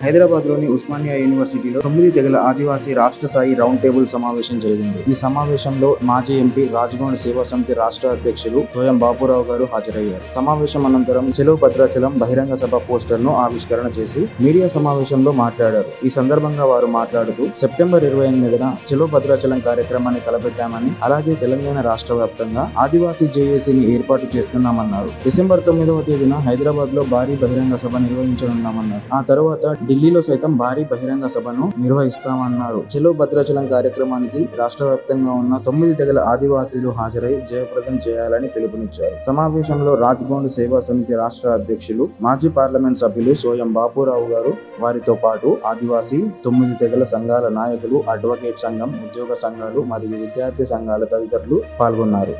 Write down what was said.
హైదరాబాద్లోని ఉస్మానియా యూనివర్సిటీలో తొమ్మిది తెగల ఆదివాసీ రాష్ట్ర స్థాయి రౌండ్ టేబుల్ సమావేశం జరిగింది. ఈ సమావేశంలో మాజీ ఎంపీ రాజ్భవన్ సేవా సమితి రాష్ట్ర అధ్యక్షులు తోయం బాపురావు గారు హాజరయ్యారు. సమావేశం అనంతరం చెలో భద్రాచలం బహిరంగ సభ పోస్టర్ను ఆవిష్కరణ చేసి మీడియా సమావేశంలో మాట్లాడారు. ఈ సందర్భంగా వారు మాట్లాడుతూ సెప్టెంబర్ ఇరవై ఎనిమిదిన చెలో భద్రాచలం కార్యక్రమాన్ని తలపెట్టామని అలాగే తెలంగాణ రాష్ట్ర వ్యాప్తంగా ఆదివాసీ జేఏసీని ఏర్పాటు చేస్తున్నామన్నారు. డిసెంబర్ తొమ్మిదవ తేదీన హైదరాబాద్లో భారీ బహిరంగ సభ నిర్వహించనున్నామన్నారు. ఆ తర్వాత ఢిల్లీలో సైతం భారీ బహిరంగ సభను నిర్వహిస్తామన్నారు. చెలో భద్రాచలం కార్యక్రమానికి రాష్ట్ర వ్యాప్తంగా ఉన్న తొమ్మిది తెగల ఆదివాసీలు హాజరై జయప్రదం చేయాలని పిలుపునిచ్చారు. సమావేశంలో రాజ్గోండ్ సేవా సమితి రాష్ట్ర అధ్యక్షులు మాజీ పార్లమెంట్ సభ్యులు సోయం బాపురావు గారు వారితో పాటు ఆదివాసీ తొమ్మిది తెగల సంఘాల నాయకులు అడ్వకేట్ సంఘం ఉద్యోగ సంఘాలు మరియు విద్యార్థి సంఘాల తదితరులు పాల్గొన్నారు.